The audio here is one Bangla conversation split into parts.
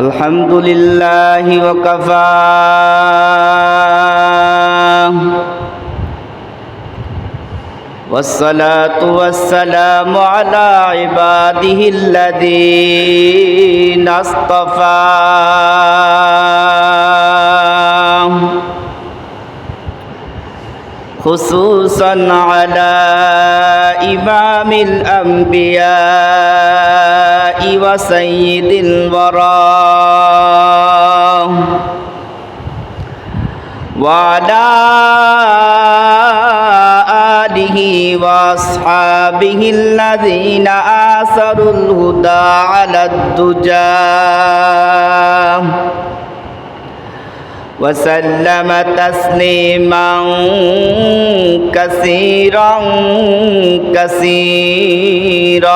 الحمد لله وكفى. والصلاة والسلام على عباده الذين اصطفى. خصوصا على إمام الأنبياء. وسيد الورى. وعلى آله وأصحابه الذين آثروا الهدى على الدجى. وسلم تسليما كثيرا كثيرا.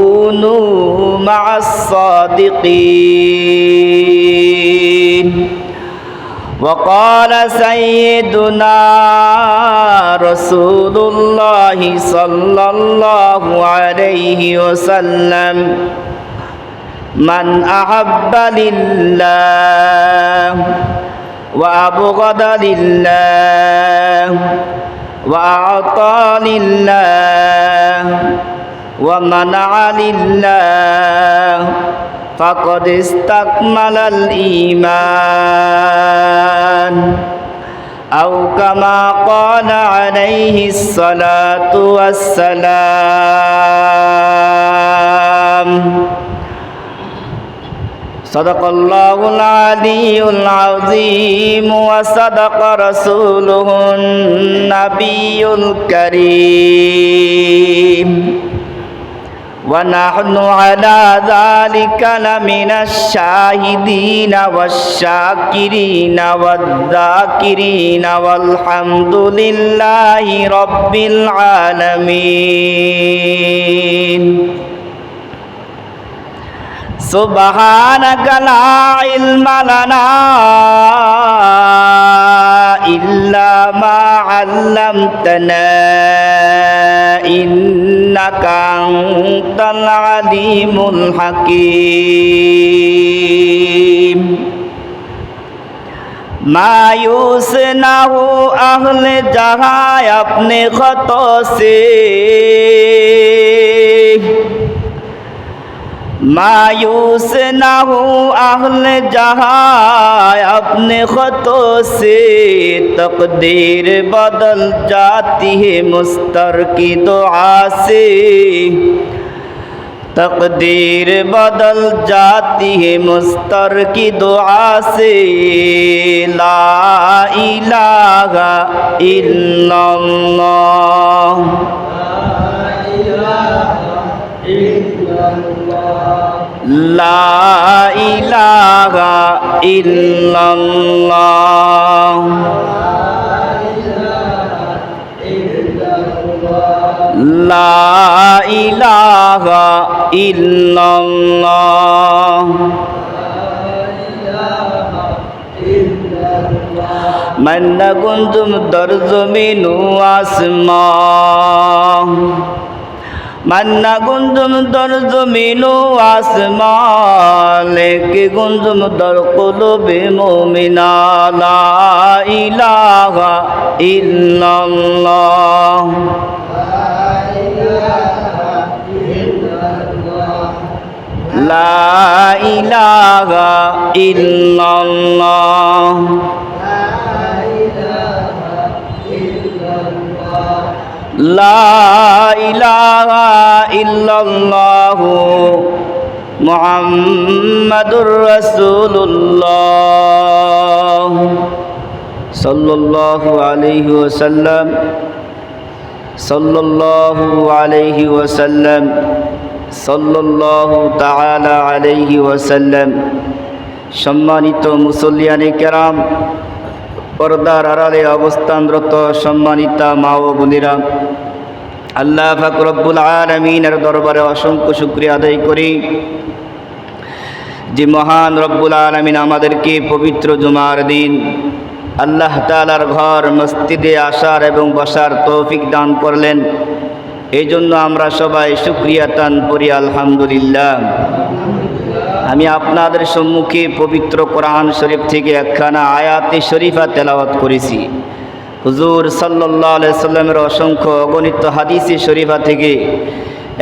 وكونوا مع الصادقين وقال سيدنا رسول الله صلى الله عليه وسلم من أحب لله وأبغض لله وأعطى لله ومنع لله فقد استكمل الإيمان أو كما قال عليه الصلاة والسلام صدق الله العلي العظيم وصدق رسوله النبي الكريم ونحن على ذلك لمن الشاهدين والشاكرين والذاكرين والحمد لله رب العالمين سبحانك لا علم لنا إلا ما علمتنا إنك أنت العليم الحكيم मायूस ना हो अहल जहाँ अपने खतों से मायूस ना हो अहल जहाँ अपने ख़तों से तकदीर बदल जाती है मुस्तर की दुआ से तकदीर बदल जाती है मुस्तर की दुआ से ला इलाहा इल्लल्लाह لا إله إلا الله لا إله إلا الله من كنتم درز من آسمان মান্না গুঞ্জুম দর জমিনু আসমালে, কে গুঞ্জুম দর কুলুবি মুমিনা, লা ইলাহা ইল্লাল্লাহ। লা ইলাহা ইল্লাল্লাহ। লা ইলাহা ইল্লাল্লাহু মুহাম্মাদুর রাসূলুল্লাহ সাল্লাল্লাহু আলাইহি ওয়াসাল্লাম সাল্লাল্লাহু আলাইহি ওয়াসাল্লাম সাল্লাল্লাহু তাআলা আলাইহি ওয়াসাল্লাম সম্মানিত মুসল্লিয়ানে কেরাম পর্দার আড়ালে অবস্থানরত সম্মানিতা মা ও বোনেরা আল্লাহ ফাকরব্বুল আলমিনের দরবারে অসংখ্য শুক্রিয়া আদায় করি যে মহান রব্বুল আলমিন আমাদেরকে পবিত্র জুমার দিন আল্লাহ তালার ঘর, মসজিদে আসার এবং বসার তৌফিক দান করলেন। এই জন্য আমরা সবাই শুক্রিয়া তান করি, আলহামদুলিল্লাহ। আমি আপনাদের সম্মুখে পবিত্র কোরআন শরীফ থেকে একখানা আয়াতে শরীফা তেলাওয়াত করেছি। হুজুর সাল্লাহ সাল্লামের অসংখ্য গণিত হাদিসি শরীফা থেকে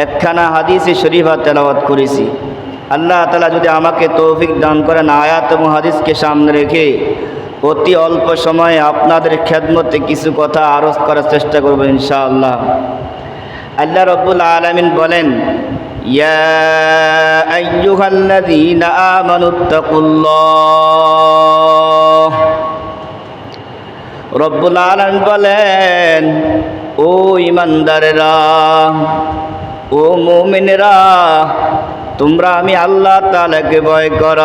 একখানা হাদিসি শরীফা তেলাওয়াত করেছি। আল্লাহ তালা যদি আমাকে তৌফিক দান করেন, আয়াত এবং হাদিসকে সামনে রেখে অতি অল্প সময়ে আপনাদের খেদমতে কিছু কথা আরজ করার চেষ্টা করব ইনশাআল্লাহ। আল্লাহ রব্বুল আলমিন বলেন, ইয়া আমানুত্তাকুল্লাহ রব্বুল আলম বলেন, ও ইমানদারেরা ও মোমিনেরা, তোমরা আমি আল্লাহ তালাকে ভয় কর।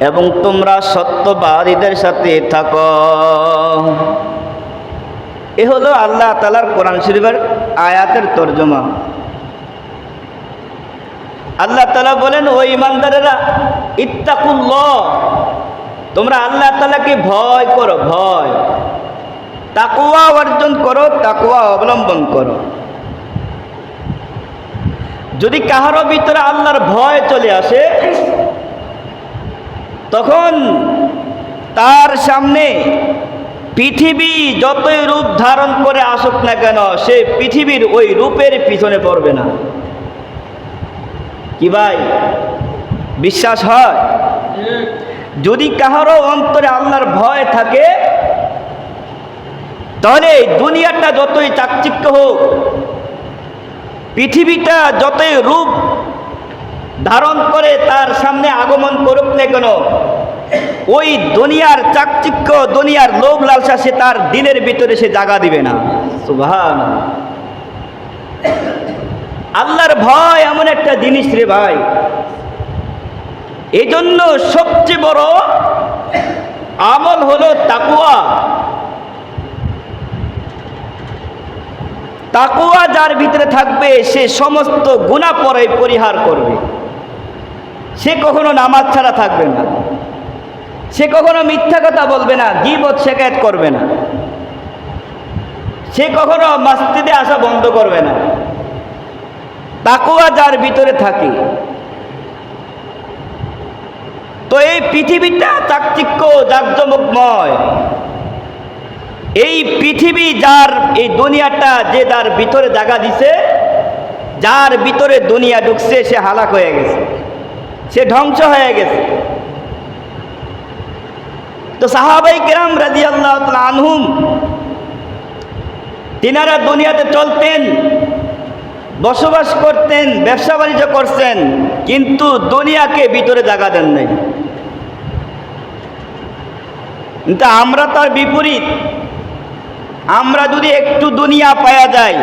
এবং তোমরা সত্যবাদীদের সাথে থাকো। এ হলো আল্লাহ তালার কোরআন শরীফের আয়াতের তর্জমা। আল্লাহ তালা বলেন, ও ইমানদারেরা ইত্তাকুল্ল তোমরা আল্লাহ তালাকে ভয় করো, ভয়। তাকুয়া অর্জন করো তাকুয়া অবলম্বন করো। যদি কাহারও ভিতরে আল্লাহর ভয় চলে আসে, তখন তার সামনে পৃথিবী যতই রূপ ধারণ করে আসুক না কেন, সে পৃথিবীর ওই রূপের পিছনে পড়বে না। কি ভাই? বিশ্বাস হয়? যদি কাহারও অন্তরে আল্লাহর ভয় থাকে, তাহলে দুনিয়াটা যতই চাকচিক্য হোক, পৃথিবীটা যতই রূপ ধারণ করে তার সামনে আগমন করুক না কেন, ওই দুনিয়ার চাকচিক্য, দুনিয়ার লোভ লালসা সে তার দিলের ভিতরে সে জাগা দিবে না। সুভান আল্লাহর ভয় এমন একটা জিনিস রে ভাই। এই জন্য সবচেয়ে বড় আমল হলো তাকুয়া তাকুয়া যার ভিতরে থাকবে, সে সমস্ত গুণা পরে পরিহার করবে। সে কখনো নামাজ ছাড়া থাকবে না। সে কখনো মিথ্যা কথা বলবে না, গিবত শেখায়ত করবে না। সে কখনো মাস্তিদে আসা বন্ধ করবে না। তাকুয়া যার ভিতরে থাকে। তো এই পৃথিবীটা চাকচিক্য জাকজমকময়। এই পৃথিবী যার, এই দুনিয়াটা যে যার ভিতরে জায়গা দিছে, যার ভিতরে দুনিয়া ঢুকছে, সে হালাক হয়ে গেছে। সে ধ্বংস হয়ে গেছে। তো সাহাবাই কেরাম রাজি আল্লাহ আনহুম, তিনারা দুনিয়াতে চলতেন বসবাস করতেন, ব্যবসা বাণিজ্য করছেন, কিন্তু দুনিয়াকে ভিতরে জায়গা দেন নাই। কিন্তু আমরা তার বিপরীত। আমরা যদি একটু দুনিয়া পাওয়া যায়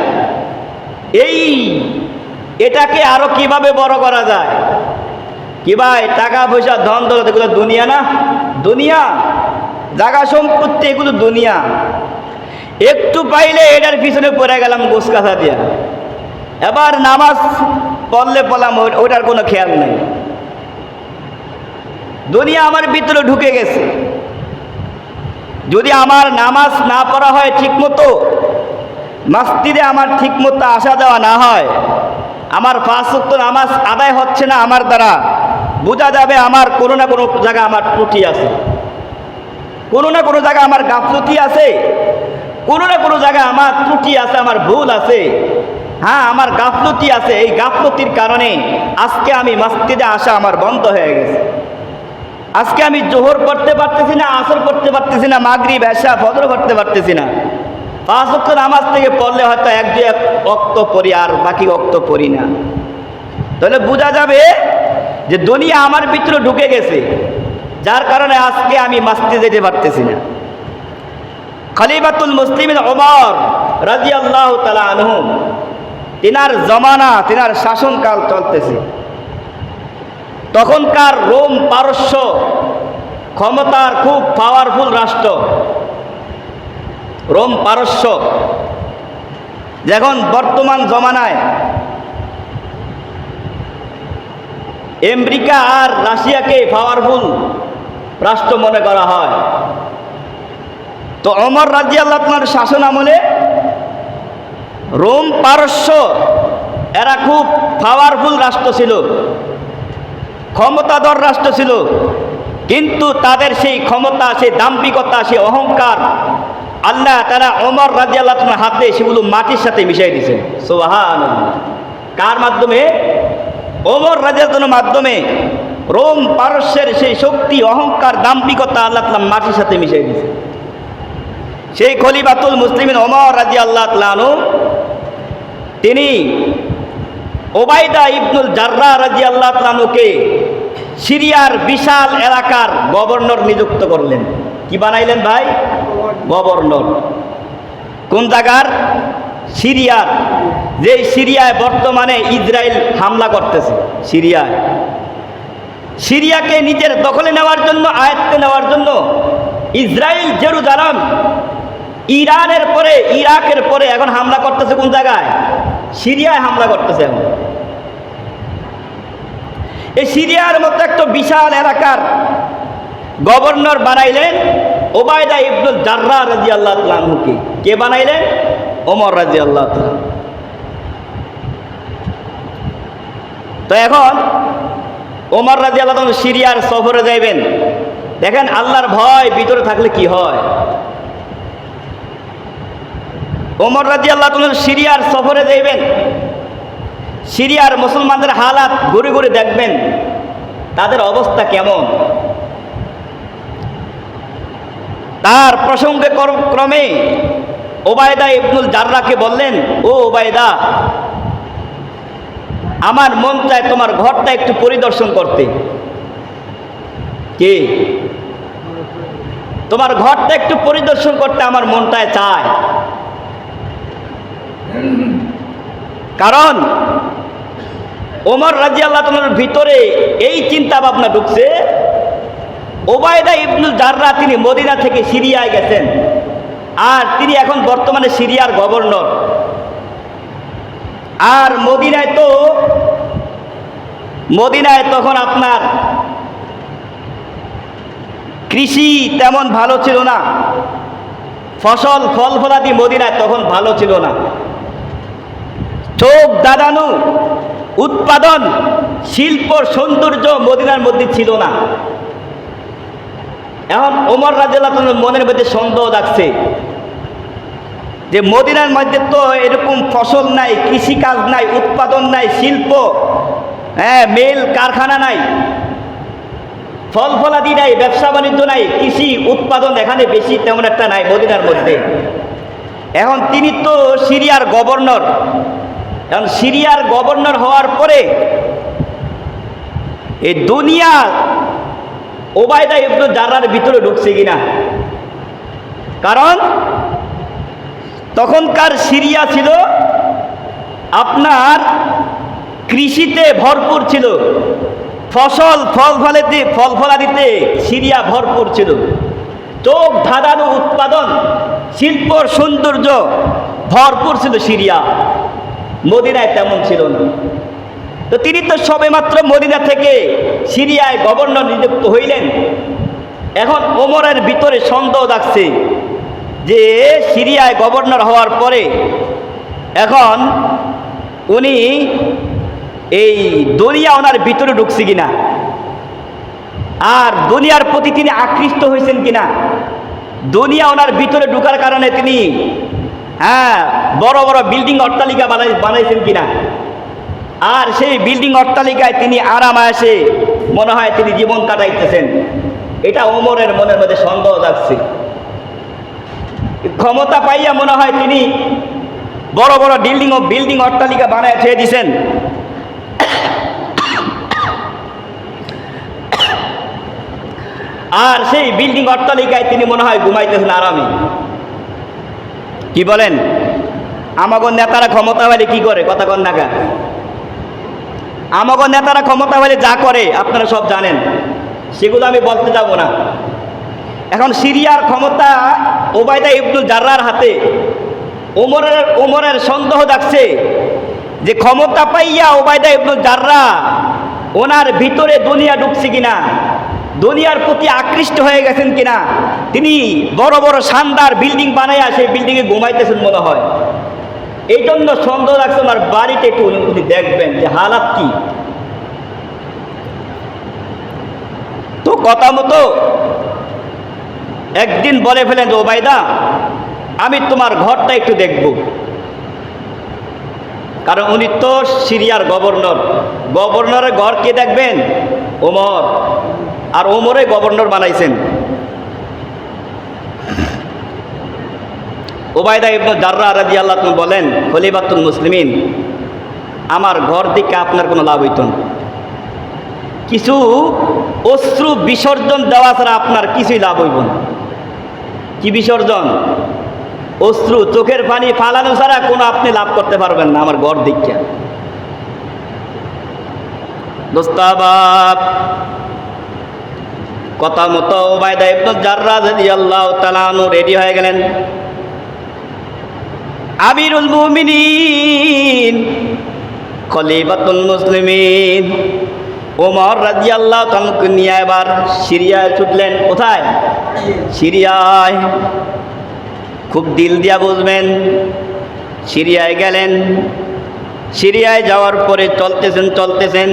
এই এটাকে আরও কীভাবে বড় করা যায়? কি ভাই, টাকা পয়সা, ধন দৌলত, এগুলো দুনিয়া না? দুনিয়া। জাগা সম্পত্তি এগুলো দুনিয়া। একটু পাইলে এটার পিছনে পড়ে গেলাম গোসকাথা দিয়া। এবার নামাজ পড়লে পড়লাম ওই- ওটার কোনো খেয়াল নেই। দুনিয়া আমার ভিতরে ঢুকে গেছে। যদি আমার নামাজ না পড়া হয় ঠিকমতো মাস্তিদে আমার ঠিকমতো আসা যাওয়া না হয়, আমার পাঁচ নামাজ আদায় হচ্ছে না আমার দ্বারা, বোঝা যাবে আমার কোনো না কোনো জায়গায় আমার ত্রুটি আছে। কোনো না কোনো জায়গায় আমার গাফলতি আছে, কোনো না কোনো জায়গায় আমার ত্রুটি আছে, আমার ভুল আছে। হ্যাঁ আমার গাফলতি আছে। এই গাফলতির কারণে আজকে আমি মাস্তিদে আসা আমার বন্ধ হয়ে গেছে। আজকে আমি জোহর পড়তে পারতেছি না, আসর পড়তে পারতেছি না মাগরি ভেসা ভদ্র পড়তে পারতেছি না। পাঁচ অক্ট নামাজ থেকে পড়লে হয়তো এক, দুই এক অক্ত পড়ি আর বাকি অক্ত পড়ি না। তাহলে বোঝা যাবে যে দুনিয়া আমার ভিতরে ঢুকে গেছে, যার কারণে আজকে আমি মাস্তে যেতে পারতেছি না। খলিফাতুল মুসলিম ওমর রাজি আল্লাহ তালা আনহুম তিনার জমানা, তিনার শাসনকাল চলতেছে। তখনকার রোম পারস্য ক্ষমতার খুব পাওয়ারফুল রাষ্ট্র। রোম পারস্য, যখন বর্তমান জমানায় আমেরিকা আর রাশিয়াকে পাওয়ারফুল রাষ্ট্র মনে করা হয়। তো অমর রাজি আল্লাহ তোমার শাসন আমলে রোম পারস্য, এরা খুব পাওয়ারফুল রাষ্ট্র ছিল, ক্ষমতাধর রাষ্ট্র ছিল, কিন্তু তাদের সেই ক্ষমতা, সেই দাম্পিকতা সেই অহংকার আল্লাহ তারা অমর রাজি আল্লাহ হাতে সেগুলো মাটির সাথে মিশাই দিয়েছেন। সোহান কার মাধ্যমে? ওমর রাজাতনের মাধ্যমে রোম পারস্যের সেই শক্তি, অহংকার দাম্পিকতা আল্লাহ তালা মাটির সাথে মিশিয়ে দিয়েছে সেই খলিবাতুল মুসলিমিন ওমর রাজি আল্লাহ তালু তিনি ওবায়দা ইবনুল জার্রা রাজি আল্লাহ তালুকে সিরিয়ার বিশাল এলাকার গভর্নর নিযুক্ত করলেন। কি বানাইলেন ভাই? গভর্নর। কোন জায়গার? সিরিয়ার। যে সিরিয়ায় বর্তমানে ইসরায়েল হামলা করতেছে, সিরিয়ায়। সিরিয়াকে নিজের দখলে নেওয়ার জন্য, আয়ত্তে নেওয়ার জন্য ইসরায়েল জেরুজালাম ইরানের পরে, ইরাকের পরে এখন হামলা করতেছে কোন জায়গায়? সিরিয়ায় হামলা করতেছে এখন। এই সিরিয়ার মতো একটা বিশাল এলাকার গভর্নর বানাইলেন ওবায়দা ইবনুল জার্রা রাজি আল্লাহ কে বানাইলেন? ওমর রাজি আল্লাহ তো এখন ওমর রাজি আল্লাহ সিরিয়ার সফরে যাইবেন। দেখেন আল্লাহর ভয় ভিতরে থাকলে কি হয়? ওমর রাজি আল্লাহ তাআলা সিরিয়ার সফরে যাইবেন। সিরিয়ার মুসলমানদের হালাত ঘুরে ঘুরে দেখবেন, তাদের অবস্থা কেমন। তার প্রসঙ্গে কর- ক্রমে ওবায়দা ইবনুল জার্রাকে বললেন, ও ওবায়দা, আমার মন চায় তোমার ঘরটা একটু পরিদর্শন করতে। কে? তোমার ঘরটা একটু পরিদর্শন করতে আমার মনটায় চায়। কারণ ওমর রাজি আল্লাহ তোমার ভিতরে এই চিন্তা ভাবনা ঢুকছে, ওবায়দা ইবনুল জাররা তিনি মদিনা থেকে সিরিয়ায় গেছেন, আর তিনি এখন বর্তমানে সিরিয়ার গভর্নর। আর মদিনায় তো, মদিনায় তখন আপনার কৃষি তেমন ভালো ছিল না, ফসল ফল ফলাদি মদিনায় তখন ভালো ছিল না। চোখ দাদানো উৎপাদন, শিল্প, সৌন্দর্য মদিনার মধ্যে ছিল না। এখন ওমর রাজিয়াল্লাহ মনের মধ্যে সন্দেহ রাখছে যে মদিনার মধ্যে তো এরকম ফসল নাই, কৃষিকাজ নাই, উৎপাদন নাই, শিল্প হ্যাঁ মেল, কারখানা নাই ফল ফলাদি নাই, ব্যবসা বাণিজ্য নাই, কৃষি উৎপাদন এখানে বেশি তেমন একটা নাই মদিনার মধ্যে। এখন তিনি তো সিরিয়ার গভর্নর এখন সিরিয়ার গভর্নর হওয়ার পরে এই দুনিয়া ওবায়দা ইবনু জারার ভিতরে ঢুকছে কিনা? কারণ তখনকার সিরিয়া ছিল, আপনার কৃষিতে ভরপুর ছিল, ফসল ফল ফলেতে ফল ফলাদিতে সিরিয়া ভরপুর ছিল। চোখ ধাঁধানো উৎপাদন শিল্পর সৌন্দর্য ভরপুর ছিল সিরিয়া। মদিনায় তেমন ছিল না। তো তিনি তো সবেমাত্র মদিনা থেকে সিরিয়ায় গভর্নর নিযুক্ত হইলেন। এখন ওমরের ভিতরে সন্দেহ রাখছে যে সিরিয়ায় গভর্নর হওয়ার পরে এখন উনি এই দুনিয়া ওনার ভিতরে ঢুকছে কিনা? আর দুনিয়ার প্রতি তিনি আকৃষ্ট হয়েছেন কিনা? দুনিয়া ওনার ভিতরে ঢুকার কারণে তিনি হ্যাঁ বড় বড় বিল্ডিং অট্টালিকা বানাই বানাইছেন কিনা? আর সেই বিল্ডিং অট্টালিকায় তিনি আরাম আসে মনে হয় তিনি জীবন কাটাইতেছেন। এটা ওমরের মনের মধ্যে সন্দেহ যাচ্ছে ক্ষমতা পাইয়া মনে হয় তিনি বড় বড় বিল্ডিং ও বিল্ডিং অট্টালিকা বানায় ছেড়ে দিছেন। আর সেই বিল্ডিং অট্টালিকায় তিনি মনে হয় ঘুমাইতেছেন আরামে। কি বলেন? আমাগো নেতারা ক্ষমতা হলে কি করে? কথা কন নাকা আমাগো নেতারা ক্ষমতা হলে যা করে, আপনারা সব জানেন। সেগুলো আমি বলতে যাব না। এখন সিরিয়ার ক্ষমতা ওবায়দা ইবনুল জার্রার হাতে। ওমরের ওমরের সন্দেহ যাচ্ছে যে ক্ষমতা পাইয়া ওবায়দা ইবনুল জার্রা ওনার ভিতরে দুনিয়া ঢুকছে কিনা। দুনিয়ার প্রতি আকৃষ্ট হয়ে গেছেন কিনা? তিনি বড় বড় শানদার বিল্ডিং বানাইয়া সেই বিল্ডিংয়ে ঘুমাইতেছেন মনে হয়। এই জন্য সন্দেহ লাগছে আমার বাড়িতে একটু উনি দেখবেন যে হালাত কি। তো কথা মতো একদিন বলে ফেলেন যে, ওবায়দা, আমি তোমার ঘরটা একটু দেখব। কারণ উনি তো সিরিয়ার গভর্নর। গভর্নরের ঘর কে দেখবেন? ওমর। আর ওমরে গভর্নর বানাইছেন। ওবায়দা ইবনু জার্রা রাজি আল্লাহ বলেন খলিবাতুল মুসলিমিন, আমার ঘর দিকে আপনার কোনো লাভ হইত না। কিছু অশ্রু বিসর্জন দেওয়া ছাড়া আপনার কিছুই লাভ হইব না। কি বিসর্জন? অশ্রু চোখের পানি ফালানো ছাড়া কোনো আপনি লাভ করতে পারবেন না আমার ঘর দোস্তাবাব কথা মতো ওবায়দা রেডি হয়ে গেলেন। আমিরুল মুমিনিন, খলিফাতুল মুসলিমিন, ওমর রাদিয়াল্লাহু তাআলাকে নিয়ে এবার সিরিয়ায় ছুটলেন। কোথায়? সিরিয়ায়। খুব দিল দিয়া বুঝবেন, সিরিয়ায় গেলেন। সিরিয়ায় যাওয়ার পরে চলতেছেন চলতেছেন।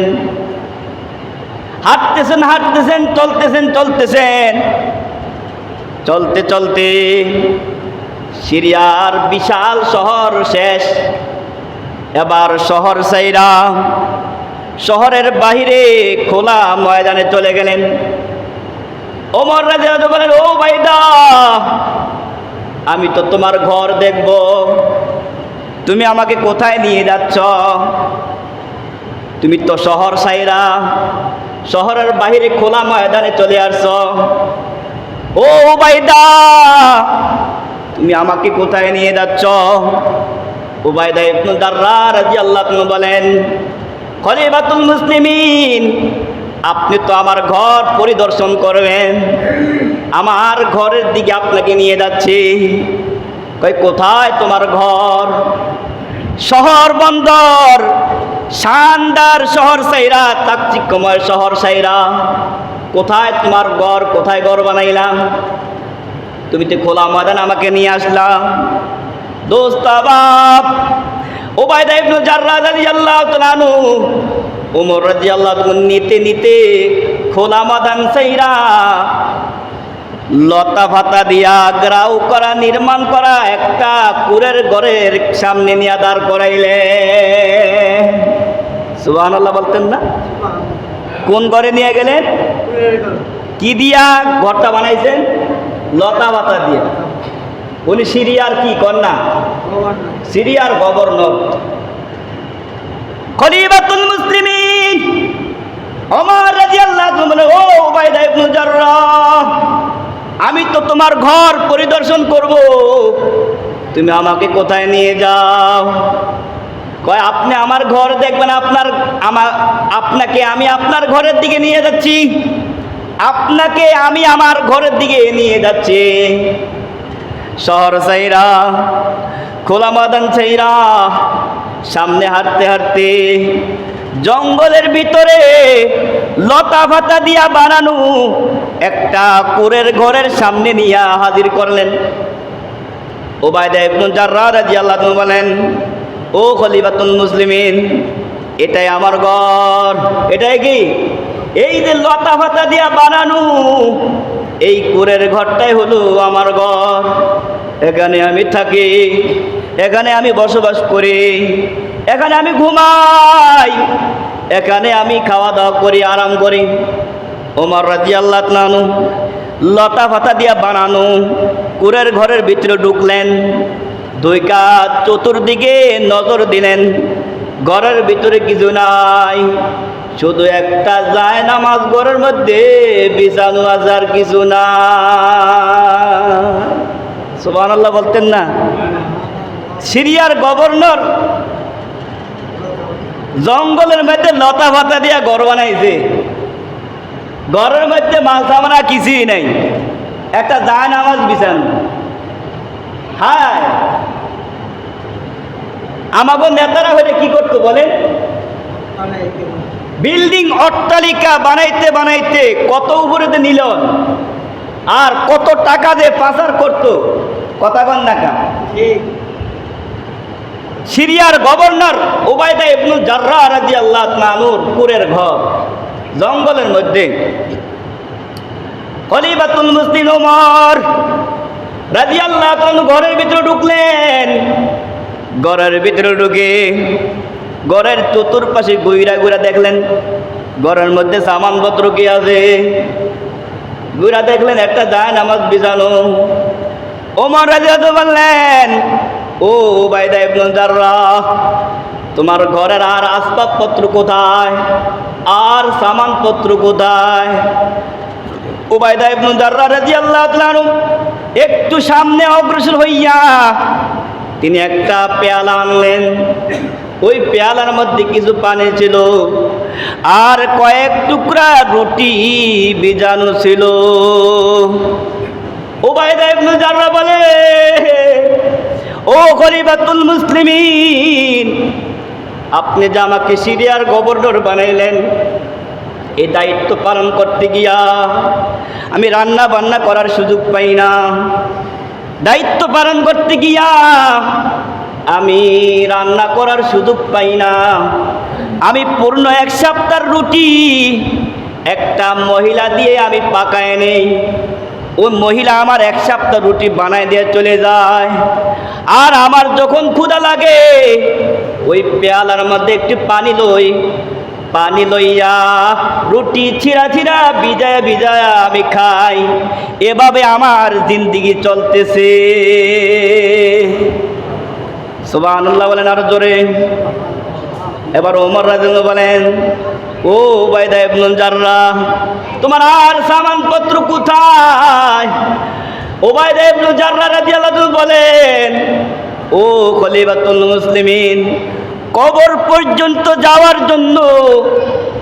হাঁটতেছেন হাঁটতেছেন, চলতেছেন চলতেছেন। চলতে চলতে সিরিয়ার বিশাল শহর শেষ। এবার শহর সাইরা শহরের বাহিরে খোলা ময়দানে চলে গেলেন। ওমর রাজা বলেন, ও ভাইদা আমি তো তোমার ঘর দেখব। তুমি আমাকে কোথায় নিয়ে যাচ্ছ? তুমি তো শহর সাইরা শহরের বাহিরে খোলা ময়দানে চলে আসছ। ও বাইদা তুমি আমাকে কোথায় নিয়ে যাচ্ছ? উবায়দা ইবনু দাররা রাদিয়াল্লাহু আল্লাহ বলেন, খলিফাতুল মুসলিমিন, আপনি তো আমার ঘর পরিদর্শন করবেন। আমার ঘরের দিকে আপনাকে নিয়ে যাচ্ছি। কোথায় তোমার ঘর? শহর বন্দর শানদার শহর সাইরা তাকচিক্যময় শহর সাইরা। কোথায় তোমার ঘর, কোথায় ঘর বানাইলাম? তুমি তো খোলা ময়দান আমাকে নিয়ে আসলাম দোস্তাবাব ওবায়দা ইবনু জাররা রাদিয়াল্লাহু তাআলা আনহু ওমর রাদিয়াল্লাহু নিতে নিতে খোলা ময়দান সাইরা লতা ভাতা দিয়া গ্রাউ করা, নির্মাণ করা, একটা কুরের ঘরের সামনে নিয়ে দাঁড় করাইলে। সুবাহ বলতেন না? কোন ঘরে নিয়ে গেলেন? কি দিয়া ঘরটা বানাইছেন? লতা ভাতা দিয়া। উনি সিরিয়ার কি কন্যা সিরিয়ার গভর্নর। খলিফাতুল মুসলিমিন ওমর রাদিয়াল্লাহু বলে ও উবাইদা ইবনে জাররাহ আমি তো তোমার ঘর পরিদর্শন করব। তুমি আমাকে কোথায় নিয়ে যাও? কয়, আপনি আমার ঘর দেখবেন, আপনার, আমার, আপনাকে আমি আপনার ঘরের দিকে নিয়ে যাচ্ছি। আপনাকে আমি আমার ঘরের দিকে নিয়ে যাচ্ছি। শহর চাইরা খোলা মাদান চাইরা সামনে হাঁটতে হাঁটতে জঙ্গলের ভিতরে লতা ফাতা দিয়া বানানো একটা কুরের ঘরের সামনে নিয়ে হাজির করলেন। ওবায়দা ইবনুল জাররা রাদিয়াল্লাহু আনহু বলেন, ও খলিফাতুল মুসলিমিন, এটাই আমার ঘর। এটাই কি? এই যে লতা ফাতা দিয়া বানানো, এই কুরের ঘরটাই হলো আমার ঘর। এখানে আমি থাকি, এখানে আমি বসবাস করি। এখানে আমি ঘুমাই। এখানে আমি খাওয়া দাওয়া করি, আরাম করি। ওমর রাজি আল্লাহ নানু লতা ফাতা দিয়া বানানো, কুরের ঘরের ভিতরে ঢুকলেন, দুই কাজ চতুর্দিকে নজর দিলেন, ঘরের ভিতরে কিছু নাই। শুধু একটা যায় নামাজ ঘরের মধ্যে, বিছানো আজার কিছু না। সুবাহ বলতেন না, সিরিয়ার গভর্নর জঙ্গলের মধ্যে লতা ফাতা দিয়া ঘর বানাইছে। ঘরের মধ্যে মাছ আমরা কিছুই নাই। একটা জায় নামাজ বিছান। হায়! আমাকে নেতারা হলে কি করতো বলেন বিল্ডিং অট্টালিকা বানাইতে বানাইতে কত উপরেতে নিল আর কত টাকা দিয়ে পাচার করতো, কথা কন টাকা সিরিয়ার গভর্নর ওবায়দা ইবনুল জাররা রাজি আল্লাহ নানুর পুরের ঘর, জঙ্গলের মধ্যে। খলিফাতুল মুসলিম ওমর রাজি আল্লাহ ঘরের ভিতরে ঢুকলেন। ঘরের ভিতরে ঢুকে ঘরের চতুর্পাশে গুইরা গুইরা দেখলেন। ঘরের মধ্যে সামানপত্র কি আছে? গুইরা দেখলেন, একটা যায় নামাজ বিছানো। ওমর রাজি বললেন ও বাইদা ইবনুল জাররাহ তোমার ঘরের আর আসবাবপত্র কোথায়? আর সামানপত্র কোথায়? উবায়দা ইবনু জাররা রাদিয়াল্লাহু তাআলা একটু সামনে অগ্রসর হইয়া তিনি একটা পেয়ালা আনলেন। ওই পেয়ালার মধ্যে কিছু পানি ছিল আর কয়েক টুকরা রুটি বিজানু ছিল। উবায়দা ইবনু জাররা বলে ও খলিফাতুল মুসলিমিন, আপনি যে আমাকে সিরিয়ার গভর্নর বানাইলেন এই দায়িত্ব পালন করতে গিয়া আমি রান্না বান্না করার সুযোগ পাই না। দায়িত্ব পালন করতে গিয়া আমি রান্না করার সুযোগ পাই না। আমি পূর্ণ এক সপ্তাহ রুটি একটা মহিলা দিয়ে আমি পাকায় নেই। ওই মহিলা আমার এক সপ্তাহ রুটি বানায় দিয়ে চলে যায়। আর আমার যখন ক্ষুধা লাগে, ওই পেয়ালার মধ্যে একটু পানি লই, পানি লইয়া রুটি ছিঁড়া ছিঁড়া বিজয়া বিজয়া আমি খাই। এভাবে আমার জিন্দিগি চলতেছে। সুবহানাল্লাহ বলেন আর জোরে। এবার ওমর রাজেন্দ্র বলেন, ও বাইদা ইবনুল জাররা, তোমার আর সামানপত্র কোথায়? ওবায়দা ইবনুল জাররা রাদিয়াল্লাহু বলেন, ও খলিফাতুল মুসলিমিন, কবর পর্যন্ত যাওয়ার জন্য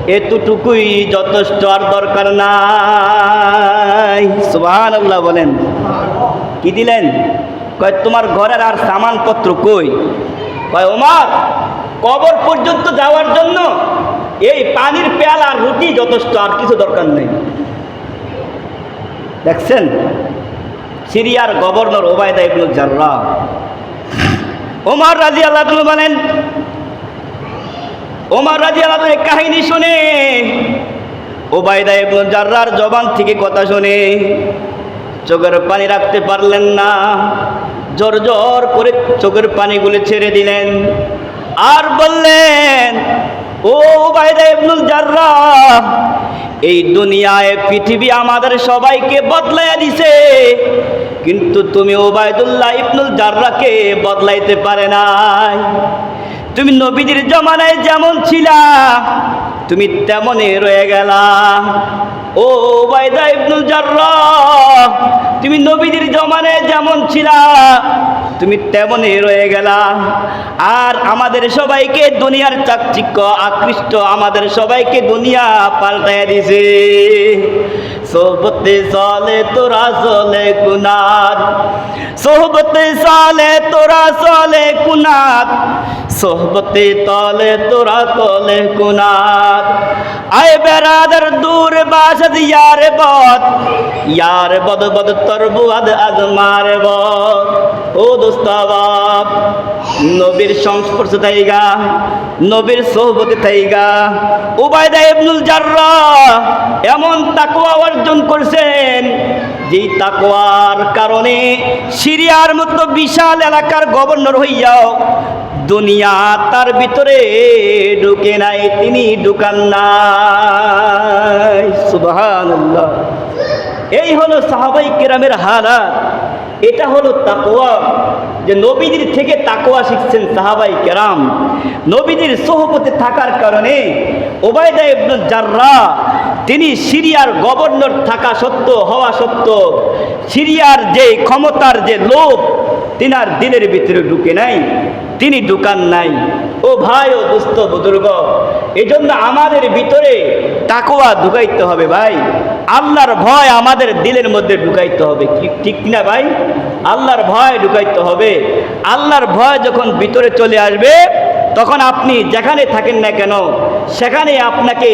এতটুকুই যথেষ্ট আর দরকার নাই। সুবহানাল্লাহ বলেন। কি দিলেন? কয়, তোমার ঘরের আর সামানপত্র কই? কয়, ওমার কবর পর্যন্ত যাওয়ার জন্য এই পানির পেয়ালা আর রুটি যথেষ্ট, আর কিছু দরকার নেই। দেখছেন? সিরিয়ার গভর্নর ওবায়দা ইবনুল জাররা ওমর রাজি আল্লাহ বলেন, ওমর রাজি আল্লাহ কাহিনী শুনে, ওবায়দা ইবনুল জাররার জবান থেকে কথা শুনে, চোখের পানি রাখতে পারলেন না, জোর জোর করে চোখের পানিগুলি ছেড়ে দিলেন। আর বললেন, ও বাইরে ইবনুল জাররা, এই দুনিয়ায় পৃথিবী আমাদের সবাইকে বদলাইয়া দিছে, কিন্তু তুমি ওবায়দুল্লাহ ইবনুল জাররাকে বদলাইতে পারে নাই। তুমি নবীদের জমানায় যেমন ছিলা তুমি তেমনই রয়ে গেলা। ও বাইদা ইবনুল জার তুমি নবীদের জমানে যেমন ছিলা, তুমি তেমনই রয়ে গেলা। আর আমাদের সবাইকে দুনিয়ার চাকচিক্য আকৃষ্ট আমাদের সবাইকে দুনিয়া পাল্টাইয়া দিছে। সোহবতে সালে তোরা চলে কুনার সোহবতে সালে তোরা চলে কুনার সোহবতে তলে তোরা তলে কুনার আয় বেড়াদার দূর বাসদ ইয়ার বদ ইয়ার বদ বদ তরবুয়াদ আজমার বদ ও দোস্তাবাব নবীর সংস্পর্শ থাইগা, নবীর সোহবতে থাইগা। উবায়দা ইবনুল জাররা এমন তাকওয়া অর্জন করছেন, যেই তাকওয়ার কারণে সিরিয়ার মতো বিশাল এলাকার গভর্নর হইয়াও দুনিয়া তার ভিতরে ঢুকে নাই, তিনি ঢুকান নাই। সুবহানাল্লাহ। এই হলো সাহাবাই কেরামের হালাত, এটা হলো তাকোয়া যে নবীদের থেকে তাকোয়া শিখছেন সাহাবাই কেরাম নবীদের সোহবতে থাকার কারণে ওবায়দা ইবনুল জাররা, তিনি সিরিয়ার গভর্নর থাকা সত্ত্বেও হওয়া সত্য, সিরিয়ার যে ক্ষমতার যে লোভ, তিনার দিনের ভিতরে ঢুকে নাই, তিনি দোকান নাই। ও ভাই ও দুস্থ বুজুর্গ এই জন্য আমাদের ভিতরে তাকুয়া ঢুকাইতে হবে ভাই। আল্লাহর ভয় আমাদের দিলের মধ্যে ঢুকাইতে হবে। ঠিক না ভাই? আল্লাহর ভয় ঢুকাইতে হবে। আল্লাহর ভয় যখন ভিতরে চলে আসবে, তখন আপনি যেখানে থাকেন না কেন, সেখানে আপনাকে,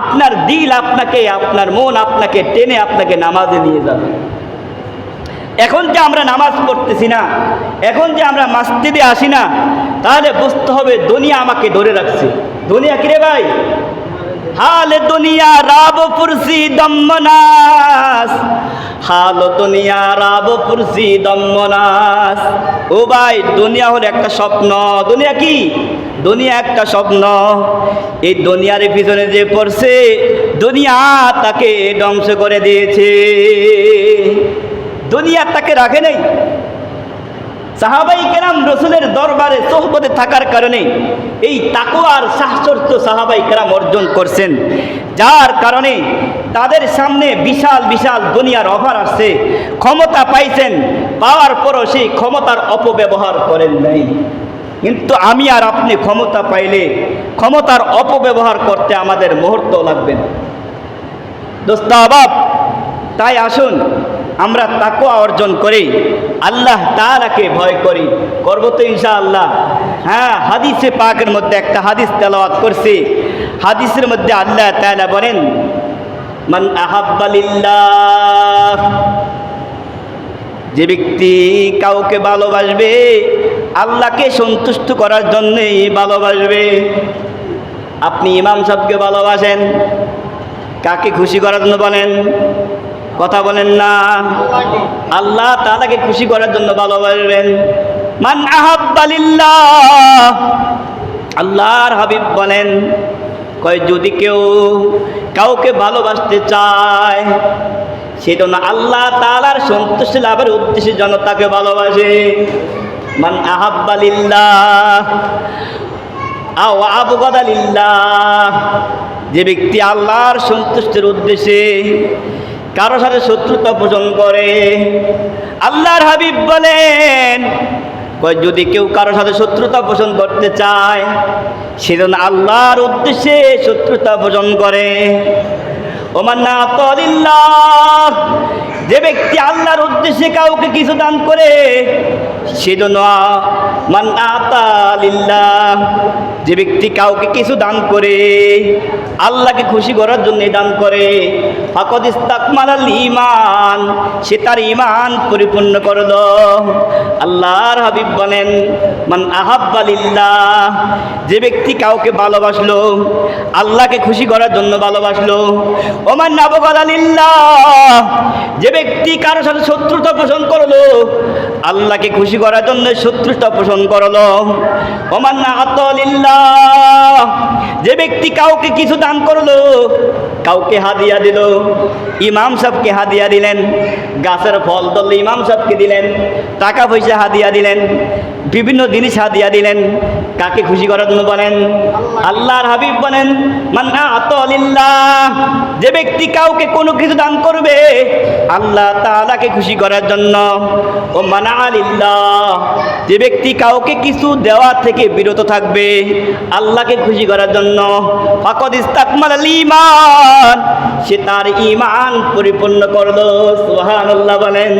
আপনার দিল আপনাকে, আপনার মন আপনাকে টেনে আপনাকে নামাজে নিয়ে যাবে। এখন যে আমরা নামাজ পড়তেছি না, এখন যে আমরা মাস্তিদে আসি না, তাহলে বুঝতে হবে দুনিয়া আমাকে ধরে রাখছে। দুনিয়া কিরে ভাই? হাল দুনিয়া রাব পুরসি দম্মনাস হাল দুনিয়া রাব পুরসি দম্মনাস ও ভাই, দুনিয়া হলো একটা স্বপ্ন। দুনিয়া কি? দুনিয়া একটা স্বপ্ন। এই দুনিয়ার পিছনে যে পড়ছে, দুনিয়া তাকে ধ্বংস করে দিয়েছে। দুনিয়া তাকে রাখে নাই। সাহাবাই কেরাম রসুলের দরবারে সোহবতে থাকার কারণে এই তাকোয়ার সাহচর্য সাহাবাই কেরাম অর্জন করছেন। যার কারণে তাদের সামনে বিশাল বিশাল দুনিয়ার অফার আসছে। ক্ষমতা পাইছেন, পাওয়ার পরও সেই ক্ষমতার অপব্যবহার করেন নাই। কিন্তু আমি আর আপনি ক্ষমতা পাইলে ক্ষমতার অপব্যবহার করতে আমাদের মুহূর্ত লাগবে না। দোস্তাবাব তাই আসুন আমরা তাকুয়া অর্জন করি, আল্লাহ তালাকে ভয় করি। করব তো ইনশাআল্লাহ। হ্যাঁ হাদিসে পাকের মধ্যে একটা হাদিস তেলাওয়াত করছি। হাদিসের মধ্যে আল্লাহ তাআলা বলেন, মান আহাব্বালিল্লাহ যে ব্যক্তি কাউকে ভালোবাসবে, আল্লাহকে সন্তুষ্ট করার জন্যেই ভালোবাসবে। আপনি ইমাম সাহেবকে ভালোবাসেন, কাকে খুশি করার জন্য বলেন? কথা বলেন না। আল্লাহ তালাকে খুশি করার জন্য ভালোবাসবেন। মান আহাব্বালিল্লাহ আল্লাহর হাবিব বলেন, কয়, যদি কেউ কাউকে ভালোবাসতে চায় সেজন্য আল্লাহ তালার সন্তুষ্ট লাভের উদ্দেশ্যে যেন তাকে ভালোবাসে। মান আহাব্বালিল্লাহ আও আবগাদালিল্লাহ যে ব্যক্তি আল্লাহর সন্তুষ্টের উদ্দেশ্যে কারও সাথে শত্রুতা পোষণ করে। আল্লাহর হাবিব বলেন যদি কেউ কারও সাথে শত্রুতা পোষণ করতে চায়, সেজন্য আল্লাহর উদ্দেশ্যে শত্রুতা পোষণ করে। ওমান না যে ব্যক্তি আল্লাহর উদ্দেশ্যে কাউকে কিছু দান করে সেজন্য মান আতালিল্লাহ যে ব্যক্তি কাউকে কিছু দান করে, আল্লাহকে খুশি করার জন্য দান করে। ইমান সে তার ইমান পরিপূর্ণ করল আল্লাহর হাবিব বলেন, মান আহাব্বালিল্লাহ যে ব্যক্তি কাউকে ভালোবাসলো, আল্লাহকে খুশি করার জন্য ভালোবাসলো। ওমান নাবগালিল্লাহ যে ব্যক্তি কারোর সাথে শত্রুতা পোষণ করল, আল্লাহকে খুশি করার জন্য শত্রুতা পোষণ করল। অমান্না আতলিল্লা যে ব্যক্তি কাউকে কিছু দান করল কাউকে হাদিয়া দিল, ইমাম সাহেবকে হাদিয়া দিলেন, গাছের ফল ধরলে ইমাম সাহেবকে দিলেন, টাকা পয়সা হাদিয়া দিলেন, বিভিন্ন জিনিস হাদিয়া দিলেন, কাকে খুশি করার জন্য বলেন? আল্লাহর হাবিব বলেন মান্না আতলিল্লাহ যে ব্যক্তি কাউকে কোনো কিছু দান করবে, আল্লাহ তাআলাকে খুশি করার জন্য। ও মানা আলিল্লাহ যে ব্যক্তি কাউকে কিছু দেওয়া থেকে বিরত থাকবে, আল্লাহকে খুশি করার জন্য। ফাকদ ইস্তাকমাল ইমান সে তার ইমান পরিপূর্ণ করল সোহান বলেন।